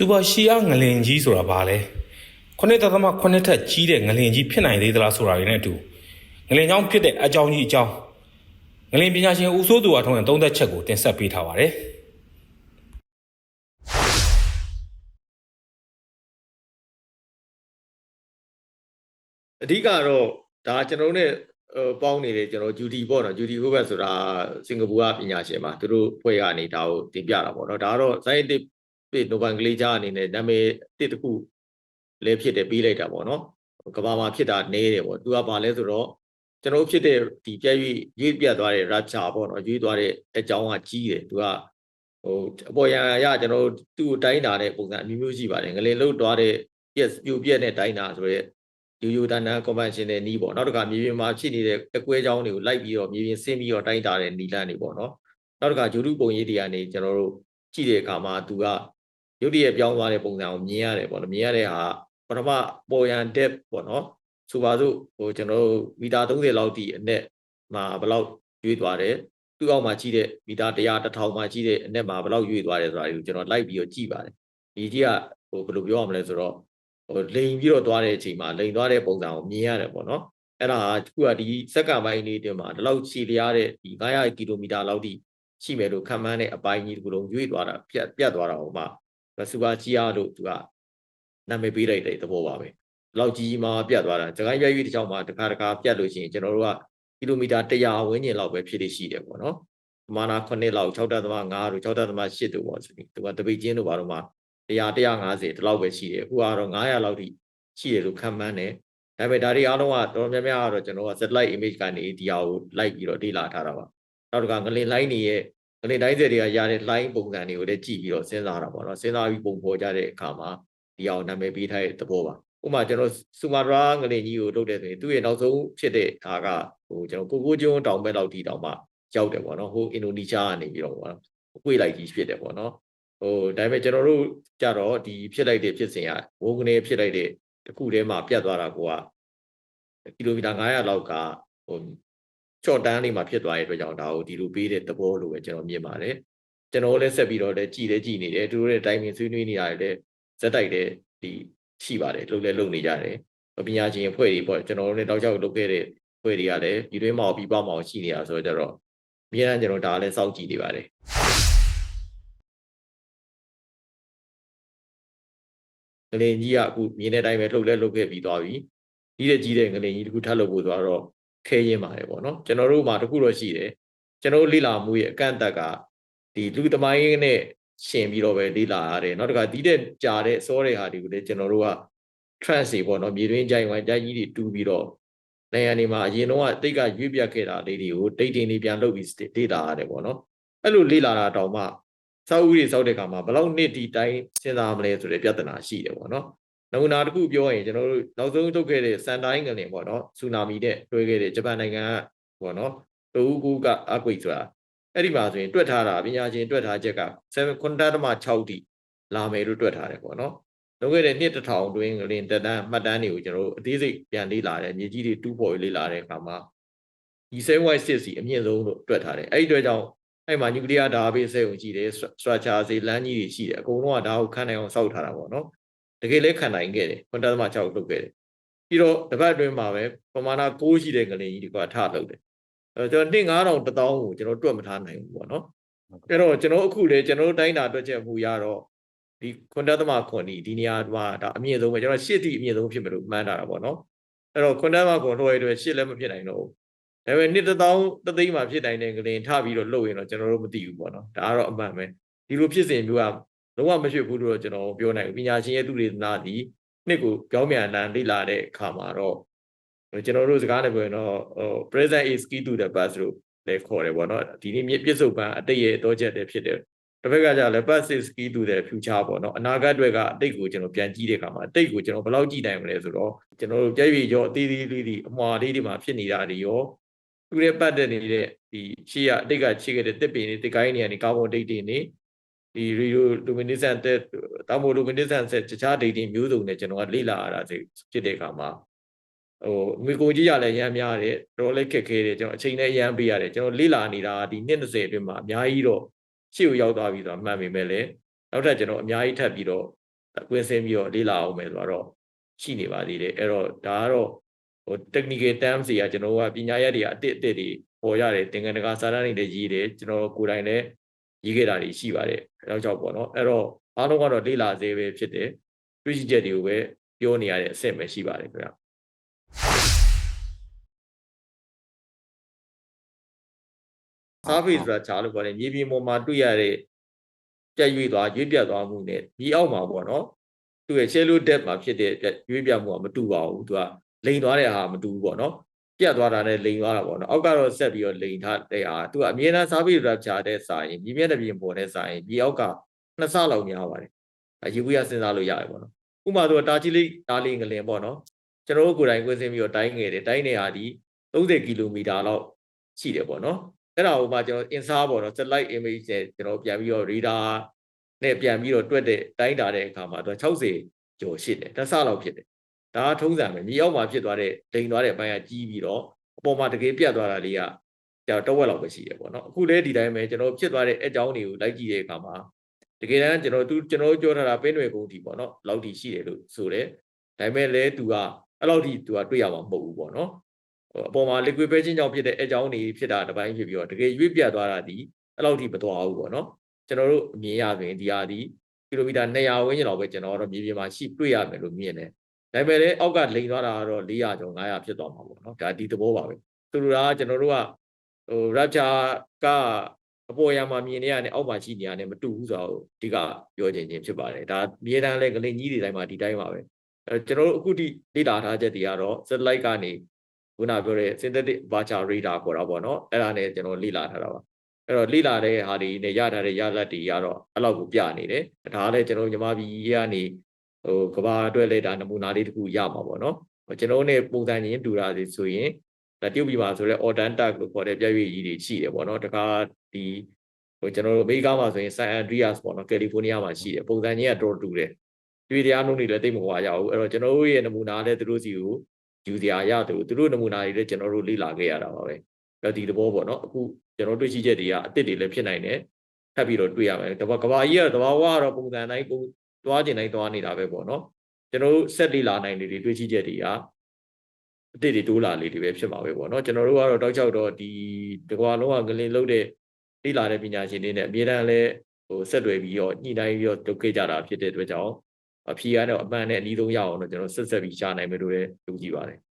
စူပါရှီယာငလင်ကြီးဆိုတာဘာလဲခုနှစ်သက်သမခုနှစ်ထက်ကြီးတဲ့ငလင်ကြီးဖြစ်နိုင်သေးသလားဆိုတာတွေနဲ့အတူငလင်ကြောင့်ဖြစ်တဲ့အကြောင်းကြီးအကြောင်းငလင်ပညာရှင်ဦးစိုးသူအထုံးရဲ့သုံးသက်ချက်ကိုတင်ဆက်ပေးထားပါတယ်အဓိကတော့ဒါကျွန်တော်တို့ ਨੇ ပေါင်းနေတဲ့ကျွန်တော်ဂျူဒီပေါ့နော်ဂျူဒီဟိုဘက်ဆိုတာစင်ကာပူကပညာရှင်ပါသူတို့ဖွဲ့ကနေဒါကိုတင်ပြတာပေါ့နော်ဒါကတော့ scientific နိုဘယ်ဂလေးဂျာအနေနဲ့နာမည်တစ်တစ်ခုလည်းဖြစ်တယ်ပြီးလိုက်တာပေါ့နော်ကဘာမှာဖြစ်တာနေတယ်ပေါ့သူကဘာလဲဆိုတော့ကျွန်တော်ဖြစ်တဲ့ဒီပြည့်ရွေ့ရွေ့ပြတ်သွားတဲ့ rapture ပေါ့နော်ရွေ့သွားတဲ့အကြောင်းကကြီးတယ်သူကဟိုအပေါ်ရန်ရကျွန်တော်သူ့ကိုတိုင်းတာတဲ့ပုံစံအမျိုးမျိုးရှိပါတယ်ငလင်လုတ်သွားတဲ့ yes ပြိုပြက်တဲ့တိုင်းတာဆိုရဲယူယူတန်တန် convention နဲ့နီးပေါ့နောက်တစ်ခါမြေပြင်မှာဖြစ်နေတဲ့အကွဲကြောင်းတွေကိုလိုက်ပြီးတော့မြေပြင်ဆင်းပြီးတော့တိုင်းတာတဲ့နီလန်းတွေပေါ့နော်နောက်တစ်ခါဂျူရုပုံရိပ်တွေကနေကျွန်တော်တို့ကြည့်တဲ့အခါမှာသူက ရုပ်တရက်ပြောင်းသွားတဲ့ပုံစံကိုမြင်ရတယ်ပေါ့နော်မြင်ရတဲ့ဟာပထမပေါ်ရန် depth ပေါ့နော်ဆိုပါစို့ဟိုကျွန်တော်တို့မီတာ30လောက်တိအနက်မှာဘယ်လောက်ရွေးသွားတယ်သူ့အောက်မှာကြီးတဲ့မီတာ100 1000မှာကြီးတဲ့အနက်မှာဘယ်လောက်ရွေးသွားတယ်ဆိုတာကိုကျွန်တော်လိုက်ပြီးတော့ကြည့်ပါတယ်ဒီကြီးကဟိုဘယ်လိုပြောရမလဲဆိုတော့ဟိုလိန်ပြီးတော့သွားတဲ့အချိန်မှာလိန်သွားတဲ့ပုံစံကိုမြင်ရတယ်ပေါ့နော်အဲ့ဒါကခုကဒီစက္ကန့်ပိုင်းလေးတင်မှာဒီလောက်ခြေလျားတဲ့ဒီ900ကီလိုမီတာလောက်တိရှိမယ်လို့ခံမှန်းတဲ့အပိုင်းကြီးတစ်ခုလုံးရွေ့သွားတာပြတ်ပြတ်သွားတာဟိုမှာ စူပါကြီးအားလို့သူကနာမည်ပေးလိုက်တဲ့သဘောပါပဲလောက်ကြီးမှာပြတ်သွားတာစကိုင်းပြရွေ့တစ်ချောင်းမှာတစ်ခါတစ်ခါပြတ်လို့ရှိရင်ကျွန်တော်တို့ကကီလိုမီတာ100ဝန်းကျင်လောက်ပဲဖြစ်နေရှိတယ်ပေါ့နော်ပမာဏ9လောက်6.5တို့6.8တို့ပေါ့ဆိုပြီးသူကတပိတ်ချင်းတို့ဘာလို့မှ100 150ဒီလောက်ပဲရှိတယ်အခုကတော့900လောက်ထိရှိတယ်လို့ခံမှန်းတယ်ဒါပေမဲ့ဒါတွေအားလုံးကတော်တော်များများကတော့ကျွန်တော်က satellite image ကနေဒီဟာကိုလိုက်ပြီးတော့လေ့လာထားတာပါနောက်တစ်ခါငလင် line တွေရဲ့ ငလင်တိုင်းစက်တွေကရတဲ့ line ပုံစံတွေကိုလည်းကြည့်ပြီးတော့စဉ်းစားတာပေါ့နော်စဉ်းစားပြီးပုံဖော်ကြတဲ့အခါမှာဒီအောင်နာမည်ပေးထားတဲ့သဘောပါဥပမာကျွန်တော်စူမာဒရာငလင်ကြီးကိုလုပ်တဲ့ဆိုရင်သူ့ရဲ့နောက်ဆုံးဖြစ်တဲ့ဟာကဟိုကျွန်တော်ကိုကိုကျွန်းတောင်ဘက်လောက်ထိတောင်မှရောက်တယ်ပေါ့နော်ဟိုအင်ဒိုနီးရှားကနေပြီးတော့ပေါ့နော်ကွေ့လိုက်ကြီးဖြစ်တယ်ပေါ့နော်ဟိုဒါပေမဲ့ကျွန်တော်တို့ကြတော့ဒီဖြစ်လိုက်တဲ့ဖြစ်စဉ်ကဝုန်းကနေဖြစ်လိုက်တဲ့တစ်ခုတည်းမှာပြတ်သွားတာကိုကကီလိုမီတာ900လောက်ကဟို ချော့တန်းလေးမှာဖြစ်သွားတဲ့အတွက်ကြောင့်ဒါကိုဒီလိုပေးတဲ့သဘောလိုပဲကျွန်တော်မြင်ပါတယ်ကျွန်တော်လည်းဆက်ပြီးတော့လည်းကြည်လည်းကြည်နေတယ်သူတို့ရဲ့တိုင်းပင်ဆွေးနွေးနေရတယ်ဇက်တိုက်တဲ့ဒီရှိပါတယ်လုပ်လည်းလုပ်နေကြတယ်ပညာရှင်အဖွဲ့တွေပေါ့ကျွန်တော်တို့လည်းတောက်ချောက်လုပ်ခဲ့တဲ့အဖွဲ့တွေကလည်းဒီတွင်းမှာပြီးပေါက်မှာရှိနေတာဆိုတော့ကျတော့အများအားကျွန်တော်ဒါလည်းစောင့်ကြည့်နေပါတယ်ငလင်ကြီးကအခုမြင်တဲ့အတိုင်းပဲလှုပ်လဲလှုပ်ခဲ့ပြီးသွားပြီကြီးတဲ့ကြီးတဲ့ငလင်ကြီးတခုထပ်လှုပ်ဖို့ဆိုတော့ ခဲရင်ပါတယ်ပေါ့နော်ကျွန်တော်တို့မှာတခုတော့ရှိတယ်ကျွန်တော်တို့လိလာမှုရဲ့အကန့်အသက်ကဒီလူသမိုင်းနဲ့ရှင်ပြီးတော့ပဲလိလာရတယ်နောက်တစ်ခါဒီတဲ့ကြာတဲ့စောတဲ့ဟာတွေကိုလည်းကျွန်တော်တို့က trans တွေပေါ့နော်မြေတွင်းကြိုင်ဝိုင်းကြိုင်ကြီးတွေတူးပြီးတော့နိုင်ငံတွေမှာအရင်တော့တိတ်ကရွေ့ပြတ်ခဲ့တာလေးတွေကိုဒိတ်တင်တွေပြန်လုပ်ပြီးဒေတာရတယ်ပေါ့နော်အဲ့လိုလေ့လာတာတောင်မှစောက်ဦးတွေစောက်တဲ့ခါမှာဘယ်လောက်နှစ်ဒီတိုင်းစဉ်းစားမလဲဆိုတဲ့ပြဿနာရှိတယ်ပေါ့နော် နမူနာတစ်ခုပြောရင်ကျွန်တော်တို့နောက်ဆုံးထုတ်ခဲ့တဲ့စန်တိုင်းငလင်ပေါ့နော်ဆူနာမီနဲ့တွဲခဲ့တဲ့ဂျပန်နိုင်ငံကပေါ့နော်တူကူကအကွိဆိုတာအဲ့ဒီမှာဆိုရင်တွက်ထားတာပညာရှင်တွက်ထားချက်က7.6တိလာမယ်လို့တွက်ထားတယ်ပေါ့နော်လုံးခဲ့တဲ့နှစ်တစ်ထောင်တွင်းကလင်တက်တန်းမှတ်တမ်းတွေကိုကျွန်တော်တို့အသေးစိတ်ပြန်လေ့လာတယ်မြေကြီးတွေတူးပေါ်လေ့လာတဲ့အခါမှာဒီ 7.6 စီအမြင့်ဆုံးလို့တွက်ထားတယ်အဲ့ဒီအတွက်ကြောင့်အဲ့မှာနျူကလ িয়ার ဓာတ်ဘေးစက်ုံရှိတယ် structure စီလမ်းကြီးတွေရှိတယ်အကုန်လုံးကဒါကိုခန့်နိုင်အောင်စောက်ထားတာပေါ့နော် တကယ်လည်းခံနိုင်ခဲ့တယ်9.6လုပ်ခဲ့တယ်ပြီးတော့တပတ်အတွင်းမှာပဲပမာဏ6ရှိတဲ့ငလင်ကြီးတွေကထလုပ်တယ်အဲကျွန်တော်9000 1000ကိုကျွန်တော်တွက်မထားနိုင်ဘူးပေါ့နော်အဲ့တော့ကျွန်တော်အခုလေကျွန်တော်တိုင်းတာတွက်ချက်မှုရတော့ဒီ9.9ဒီဒီနေရာမှာဒါအမြင့်ဆုံးပဲကျွန်တော်8တိအမြင့်ဆုံးဖြစ်မယ်လို့မှန်းတာတာပေါ့နော်အဲ့တော့9.9လွှဲတွေ8လည်းမဖြစ်နိုင်တော့ဘူးဒါပေမဲ့နှစ်တစ်သောင်းတသိန်းမှာဖြစ်နိုင်တဲ့ငလင်ထပြီးတော့လှုပ်ရင်တော့ကျွန်တော်တို့မသိဘူးပေါ့နော်ဒါကတော့အမှန်ပဲဒီလိုဖြစ်စဉ်မျိုးက လုံးဝမဖြစ်ဘူးလို့တော့ကျွန်တော်ပြောနိုင်ဘူးပညာရှင်ရဲ့သူတွေနာဒီနှစ်ကိုပြောင်းပြန်တန်းလေ့လာတဲ့အခါမှာတော့ကျွန်တော်တို့စကားနဲ့ပြောရင်တော့ဟို present is key to the past လို့လည်းခေါ်တယ်ပေါ့နော်ဒီနေ့မြစ်ပြစ္ဆုတ်ပံအတိတ်ရဲ့တော့ချက်တည်းဖြစ်တယ်တစ်ဖက်ကကြလည်း past is key to the future ပေါ့နော်အနာဂတ်တွေကအတိတ်ကိုကျွန်တော်ပြန်ကြည့်တဲ့အခါမှာအတိတ်ကိုကျွန်တော်ဘယ်လောက်ကြည့်နိုင်မလဲဆိုတော့ကျွန်တော်တို့ကြိုက်ပြီးရောအသေးသေးလေးတွေအမှားလေးတွေမှာဖြစ်နေတာတွေရောသူရဲ့ပတ်သက်နေတဲ့ဒီရှေ့ကအတိတ်ကချိခဲ့တဲ့တစ်ပင်တွေတစ်ကိုင်းတွေကနေကာဗွန်ဒိတ်တွေနေ ဒီ radio luminescent တဲ့တာမို luminescent ဆက်တခြား data မျိုးစုံနဲ့ကျွန်တော်ကလေ့လာရတာဖြစ်တဲ့အခါမှာဟိုမိကိုကြီးရလည်းရမ်းများတယ်တော်လည်းခက်ခဲတယ်ကျွန်တော်အချိန်နဲ့ရမ်းပေးရတယ်ကျွန်တော်လေ့လာနေတာဒီနှစ်20အတွင်းမှာအများကြီးတော့ရှေ့ကိုရောက်သွားပြီဆိုတာမှန်ပေမဲ့လည်းနောက်ထပ်ကျွန်တော်အများကြီးထပ်ပြီးတော့ကွင်းဆင်းပြီးတော့လေ့လာအောင်မယ်ဆိုတော့ရှိနေပါသေးတယ်အဲ့တော့ဒါကတော့ဟို technical terms တွေကကျွန်တော်တို့ကပညာရပ်တွေကအတစ်အတစ်တွေပေါ်ရတယ်သင်္ကန်းတကာစာတမ်းတွေလည်းရေးတယ်ကျွန်တော်ကိုယ်တိုင်လည်း ရေးခဲ့တာတွေရှိပါတယ်အဲတော့ကြောင့်ပေါ့နော်အဲ့တော့အားလုံးကတော့လေ့လာသေးပဲဖြစ်တယ်တွေ့ရှိချက်တွေကိုပဲပြောနေရတဲ့အဆင့်ပဲရှိပါတယ်ခင်ဗျာ surface ဆိုတာခြားလို့ပြောတယ်မြေပြင်ပေါ်မှာတွေ့ရတဲ့ပြက်ရွေ့သွားရွေ့ပြတ်သွားမှုနဲ့မြေအောက်မှာပေါ့နော်သူရဲ့ shallow depth မှာဖြစ်တဲ့ပြက်ရွေ့ပြတ်မှုကမတူပါဘူးသူကလိန်သွားတဲ့ဟာမတူဘူးပေါ့နော် ပြတ်သွားတာနဲ့လိန်သွားတာပေါ့နော်အောက်ကတော့ဆက်ပြီးတော့လိန်ထားတဲ့ဟာသူကအမြဲတမ်း surface ဆိုတာခြားတဲ့စာရင်မြေမျက်နှာပြင်ပေါ်တဲ့စာရင်မြေအောက်ကနှစ်ဆလောက်များပါတယ်အယူဝရစဉ်းစားလို့ရတယ်ပေါ့နော်ဥပမာသူကတာချီလိတာလီငလင်ပေါ့နော်ကျွန်တော်တို့ကိုယ်တိုင်ကွင်းစင်းပြီးတော့တိုင်းငယ်တယ်တိုင်းနေဟာဒီ30ကီလိုမီတာလောက်ရှိတယ်ပေါ့နော်အဲ့ဒါကိုမှကျွန်တော် insert ပေါ့နော် satellite image နဲ့ကျွန်တော်ပြန်ပြီးတော့ radar နဲ့ပြန်ပြီးတော့တွက်တဲ့တိုင်းတာတဲ့အခါမှာသူ60ကျော်ရှိတယ်တစ်ဆလောက်ဖြစ်တယ် ဒါကထုံးစံပဲမြေအောက်မှာဖြစ်သွားတဲ့လိန်သွားတဲ့အပိုင်းကကြီးပြီးတော့အပေါ်မှာတကယ်ပြတ်သွားတာလေးကကျတော့တဝက်လောက်ပဲရှိတယ်ပေါ့နော်အခုလဲဒီတိုင်းပဲကျွန်တော်ဖြစ်သွားတဲ့အကြောင်းတွေကိုလိုက်ကြည့်တဲ့အခါမှာတကယ်တမ်းကျွန်တော်သူကျွန်တော်ပြောထားတာပင်းတွေကုန်တီပေါ့နော်လောက်တီရှိတယ်လို့ဆိုတယ်ဒါပေမဲ့လဲသူကအဲ့လောက်တီသူကတွေ့ရမှာမဟုတ်ဘူးပေါ့နော်ဟိုအပေါ်မှာ liquid phase ကြောင့်ဖြစ်တဲ့အကြောင်းတွေဖြစ်တာတစ်ပိုင်းဖြစ်ပြီးတော့တကယ်ရွေ့ပြတ်သွားတာဒီအဲ့လောက်ထိမသွားဘူးပေါ့နော်ကျွန်တော်တို့အမြင်ရဆိုရင်ဒီဟာဒီကီလိုမီတာ200ဝန်းကျင်လောက်ပဲကျွန်တော်တို့မြေပြင်မှာရှိတွေ့ရမယ်လို့မြင်တယ် ဒါပေမဲ့လည်းအောက်ကလိန်သွားတာကတော့400ကျော်500ဖြစ်သွားမှာပေါ့နော်ဒါဒီသဘောပါပဲဆိုလိုတာကကျွန်တော်တို့ကဟို rapture ကအပေါ်ရမှာမြင်နေရတယ်အောက်မှာရှိနေရတယ်မတူဘူးဆိုတော့ဒီကပြောချင်ခြင်းဖြစ်ပါတယ်ဒါမြေတန်းလဲကလေးကြီးတွေတိုင်းမှာဒီတိုင်းပါပဲအဲကျွန်တော်တို့အခုထိလေ့လာထားချက်တွေကတော့ satellite ကနေခုနပြောတဲ့ synthetic virtual radar ခေါ်တာပေါ့နော်အဲ့ဒါနဲ့ကျွန်တော်လေ့လာထားတာပါအဲ့တော့လေ့လာတဲ့ဟာတွေနဲ့ရထားတဲ့ရလဒ်တွေကတော့အဲ့လောက်ကိုပြနေတယ်ဒါကလည်းကျွန်တော်ညီမပြည်ကနေ ဟိုကဘာအတွက်လည်းဒါနမူနာလေးတစ်ခုရမှာပေါ့နော်ကျွန်တော်နဲ့ပုံစံချင်းတူတာစီဆိုရင်ဒါတရုတ်ပြည်မှာဆိုလဲ Ordan Tag လို့ခေါ်တဲ့ပြည့်ရွေကြီးတွေရှိတယ်ပေါ့နော်တခါဒီဟိုကျွန်တော်တို့အမေရိကမှာဆိုရင် San Andreas ပေါ့နော်ကယ်လီဖိုးနီးယားမှာရှိတယ်ပုံစံချင်းကတော်တူတယ်တွေ့တရားနှုန်းတွေလည်းတိတ်မကွာရဘူးအဲ့တော့ကျွန်တော်တို့ရဲ့နမူနာလည်းသူတို့စီကိုယူစရာရတယ်သူတို့နမူနာတွေလည်းကျွန်တော်တို့လေ့လာခဲ့ရတာပါပဲအဲ့ဒီသဘောပေါ့နော်အခုကျွန်တော်တွေ့ရှိချက်တွေကအစ်စ်တွေလည်းဖြစ်နိုင်တယ်ထပ်ပြီးတော့တွေ့ရမယ်တဘာကဘာကြီးကတော့တဘာဝကတော့ပုံစံတိုင်း ပုံသွားကျင်တိုင်းသွားနေတာပဲပေါ့နော်ကျွန်တော်တို့ဆက်လေ့လာနိုင်တွေတွေ့ရှိချက်တွေကအစ်စ်တွေတိုးလာလေတွေပဲဖြစ်မှာပဲပေါ့နော်ကျွန်တော်တို့ကတော့တောက်ချောက်တော့ဒီတကွာလုံးကငလင်လုံးတဲ့လေ့လာတဲ့ပညာရှင်တွေနဲ့အမြဲတမ်းလဲဟိုဆက်တွယ်ပြီးတော့ညှိနှိုင်းပြီးတော့လုပ်ခဲ့ကြတာဖြစ်တဲ့အတွက်ကြောင့်အဖြေကတော့အမှန်နဲ့အနည်းဆုံးရအောင်တော့ကျွန်တော်ဆက်ဆက်ပြီးရှာနိုင်မယ်လို့လည်းယုံကြည်ပါတယ်